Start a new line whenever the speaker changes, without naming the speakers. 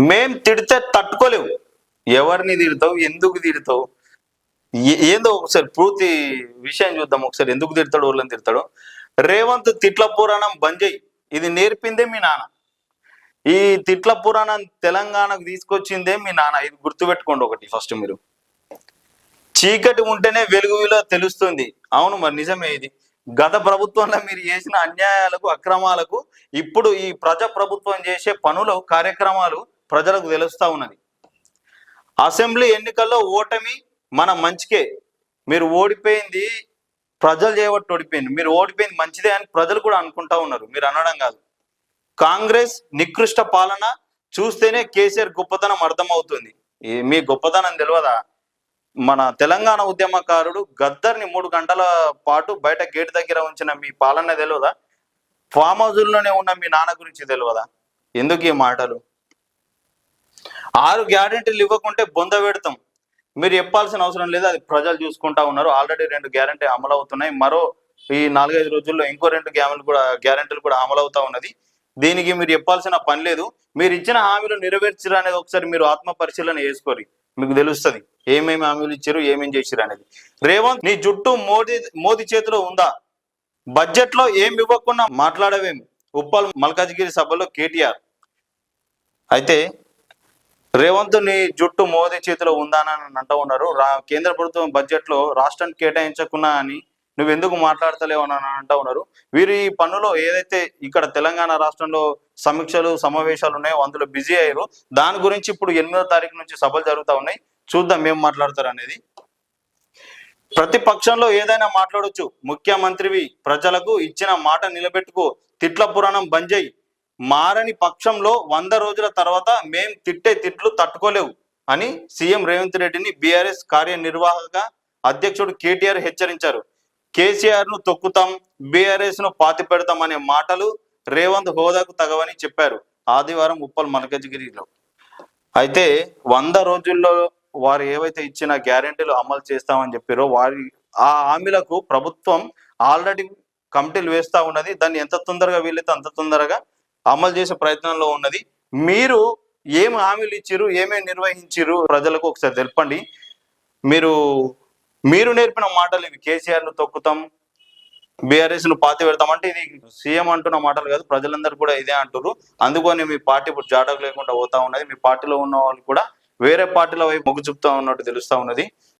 మేం తిడితే తట్టుకోలేవు. ఎవరిని తిడతావు? ఎందుకు తిడతావు? ఏ- ఏందో ఒకసారి పూర్తి విషయం చూద్దాం. ఒకసారి ఎందుకు తిడతాడు? వాళ్ళని తిడతాడు? రేవంత్ తిట్ల పురాణం బంద్ చేయి. ఇది నేర్పిందే మీ నాన్న. ఈ తిట్ల పురాణం తెలంగాణకు తీసుకొచ్చిందే మీ నాన్న. ఇది గుర్తుపెట్టుకోండి ఒకటి ఫస్ట్ మీరు. చీకటి ఉంటేనే వెలుగు విలువ తెలుస్తుంది. అవును మరి నిజమే ఇది. గత ప్రభుత్వంలో మీరు చేసిన అన్యాయాలకు అక్రమాలకు ఇప్పుడు ఈ ప్రజా ప్రభుత్వం చేసే పనులు కార్యక్రమాలు ప్రజలకు తెలుస్తూ ఉన్నది. అసెంబ్లీ ఎన్నికల్లో ఓటమి మన మంచికే. మీరు ఓడిపోయింది ప్రజలు చేయబట్టి ఓడిపోయింది. మీరు ఓడిపోయింది మంచిదే అని ప్రజలు కూడా అనుకుంటా ఉన్నారు. మీరు అనడం కాదు. కాంగ్రెస్ నికృష్ట పాలన చూస్తేనే కేసీఆర్ గొప్పతనం అర్థమవుతుంది. మీ గొప్పతనం తెలియదా? మన తెలంగాణ ఉద్యమకారుడు గద్దర్ని మూడు గంటల పాటు బయట గేట్ దగ్గర ఉంచిన మీ పాలన తెలియదా? ఫామ్ హౌజుల్లోనే ఉన్న మీ నాన్న గురించి తెలియదా? ఎందుకు ఈ మాటలు? ఆరు గ్యారెంటీలు ఇవ్వకుంటే బొంద పెడతాం. మీరు చెప్పాల్సిన అవసరం లేదు అది ప్రజలు చూసుకుంటా ఉన్నారు. ఆల్రెడీ రెండు గ్యారెంటీ అమలు అవుతున్నాయి మరో ఈ నాలుగైదు రోజుల్లో ఇంకో రెండు గ్యాములు కూడా గ్యారెంటీలు కూడా అమలు అవుతా ఉన్నది. దీనికి మీరు చెప్పాల్సిన పని లేదు. మీరు ఇచ్చిన హామీలు నెరవేర్చరు అనేది ఒకసారి మీరు ఆత్మ పరిశీలన చేసుకోరు. మీకు తెలుస్తుంది. ఏమేమి హామీలు ఇచ్చారు ఏమేమి చేసిరు అనేది. రేవంత్ నీ జుట్టు మోదీ మోదీ చేతిలో ఉందా? బడ్జెట్లో ఏం ఇవ్వకుండా మాట్లాడవేం. ఉప్పల్ మల్కాజ్గిరి సభలో కేటీఆర్. అయితే రేవంత్ని జుట్టు మోదీ చేతిలో ఉందా అని అంటూ ఉన్నారు. రా కేంద్ర ప్రభుత్వం బడ్జెట్లో రాష్ట్రానికి కేటాయించకున్నా అని నువ్వు ఎందుకు మాట్లాడతలేవు అని అంటూ ఉన్నారు. వీరు ఈ పనులో ఏదైతే ఇక్కడ తెలంగాణ రాష్ట్రంలో సమీక్షలు సమావేశాలు ఉన్నాయో అందులో బిజీ అయ్యారు. దాని గురించి ఇప్పుడు ఎనిమిదో తారీఖు నుంచి సభలు జరుగుతూ ఉన్నాయి. చూద్దాం ఏం మాట్లాడతారు అనేది. ప్రతిపక్షంలో ఏదైనా మాట్లాడొచ్చు. ముఖ్యమంత్రివి ప్రజలకు ఇచ్చిన మాట నిలబెట్టుకో. తిట్ల పురాణం బంద్ చేయి. మారని పక్షంలో వంద రోజుల తర్వాత మేం తిట్టే తిట్లు తట్టుకోలేవు అని సీఎం రేవంత్ రెడ్డిని బీఆర్ఎస్ కార్యనిర్వాహక అధ్యక్షుడు కేటీఆర్ హెచ్చరించారు. కేసీఆర్ను తొక్కుతాం బీఆర్ఎస్ను పాతి పెడతాం అనే మాటలు రేవంత్ హోదాకు తగవని చెప్పారు. ఆదివారం ఉప్పల్ మల్కజ్గిరిలో అయితే వంద రోజుల్లో వారు ఏవైతే ఇచ్చిన గ్యారెంటీలు అమలు చేస్తామని చెప్పారో వారి ఆ హామీలకు ప్రభుత్వం ఆల్రెడీ కమిటీలు వేస్తా ఉన్నది. దాన్ని ఎంత తొందరగా వీలైతే అంత తొందరగా అమలు చేసే ప్రయత్నంలో ఉన్నది. మీరు ఏం హామీలు ఇచ్చిర్రు ఏమేమి నిర్వహించిర్రు ప్రజలకు ఒకసారి తెలపండి. మీరు మీరు నేర్పిన మాటలు ఇవి కేసీఆర్ను తొక్కుతాం బీఆర్ఎస్ను పాతి పెడతాం అంటే ఇది సీఎం అంటున్న మాటలు కాదు ప్రజలందరూ కూడా ఇదే అంటారు అందుకని మీ పార్టీ ఇప్పుడు జాటకు లేకుండా పోతా ఉన్నది. మీ పార్టీలో ఉన్న వాళ్ళు కూడా వేరే పార్టీల వైపు మొగ్గు చూపుతా ఉన్నట్టు తెలుస్తా ఉన్నది.